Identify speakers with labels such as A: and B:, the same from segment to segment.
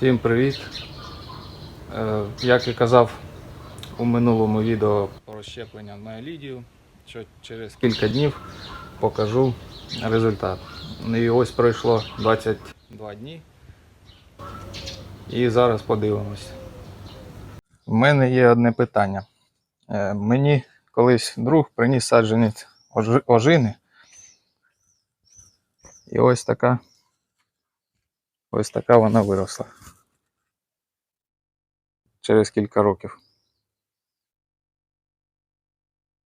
A: Всім привіт! Е, Як і казав у минулому відео про щеплення на лідію, що через кілька днів покажу результат. Ну І ось пройшло 22 дні. І зараз подивимось. У мене є одне питання. Е, Мені колись друг приніс саджанець ожини. І ось така. Ось така вона виросла. Через кілька років.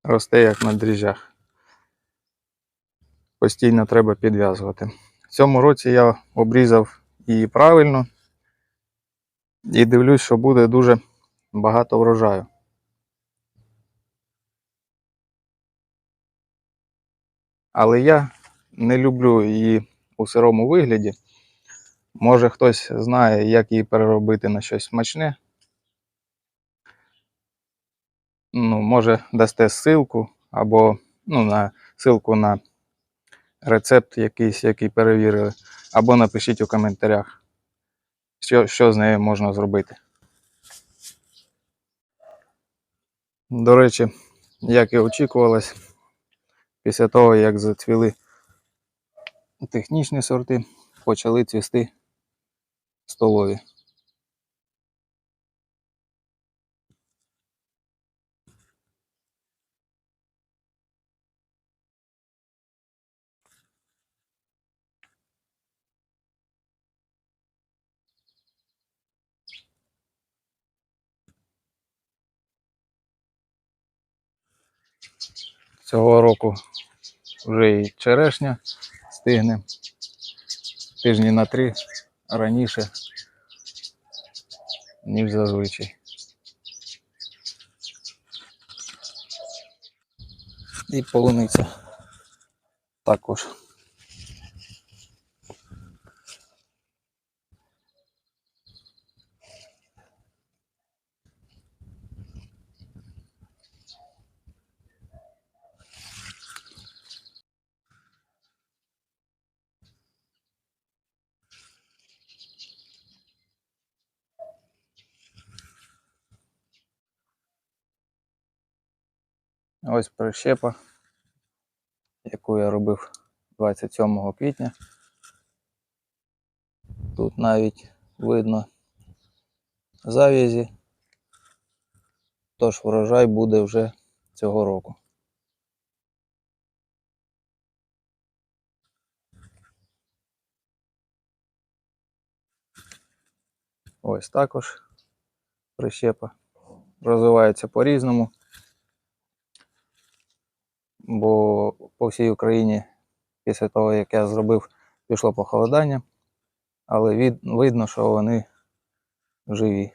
A: Росте як на дріжджах. Постійно треба підв'язувати. В цьому році я обрізав її правильно і дивлюсь, що буде дуже багато врожаю. Але я не люблю її у сирому вигляді. Може хтось знає, як її переробити на щось смачне. Ну, може, дасте ссылку або ну, на ссылку на рецепт якийсь, який перевірили, або напишіть у коментарях, що, що з нею можна зробити. До речі, як і очікувалось, після того, як зацвіли технічні сорти, почали цвісти столові. Цього року вже і черешня стигне тижні на три раніше, ніж зазвичай. І полуниця також. Ось прищепа, яку я робив 27 квітня. Тут навіть видно завязі, тож врожай буде вже цього року. Ось також прищепа розвивається по-різному бо по всій Україні після того, як я зробив, пішло похолодання, але від, видно, що вони живі.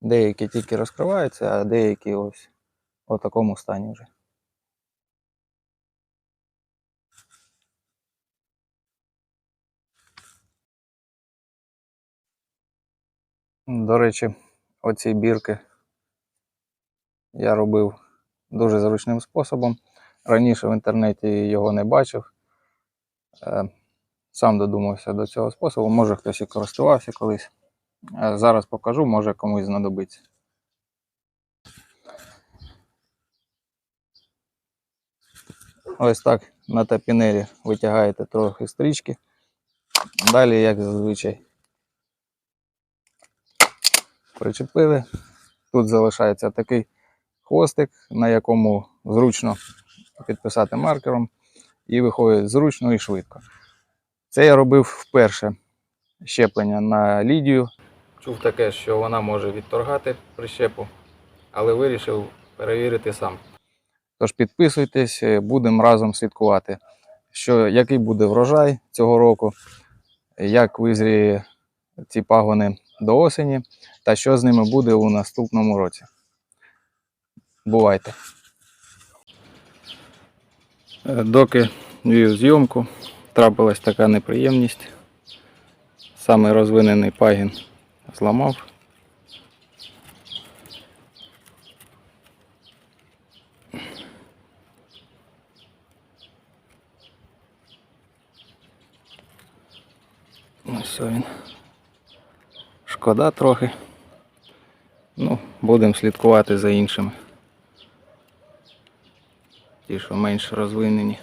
A: Деякі тільки розкриваються, а деякі ось у такому стані вже. До речі, оці бірки я робив дуже зручним способом. Раніше в інтернеті його не бачив. Е, Сам додумався до цього способу. Може хтось і користувався колись. Е, Зараз покажу, може комусь знадобиться. Ось так на тапінері витягаєте трохи стрічки. Далі, як зазвичай, причепили. Тут залишається такий хвостик, на якому зручно підписати маркером, і виходить зручно і швидко. Це я робив вперше щеплення на лідію. Чув таке, що вона може відторгати прищепу, але вирішив перевірити сам. Тож підписуйтесь, будемо разом слідкувати, що, який буде врожай цього року, як визріє ці пагони до осені, та що з ними буде у наступному році. Бувайте. Е, Доки вів зйомку, трапилась така неприємність. Саме розвинений пагін зламав. Ось він. Шкода трохи. Ну, будемо слідкувати за іншими. Ті, що менш розвинені.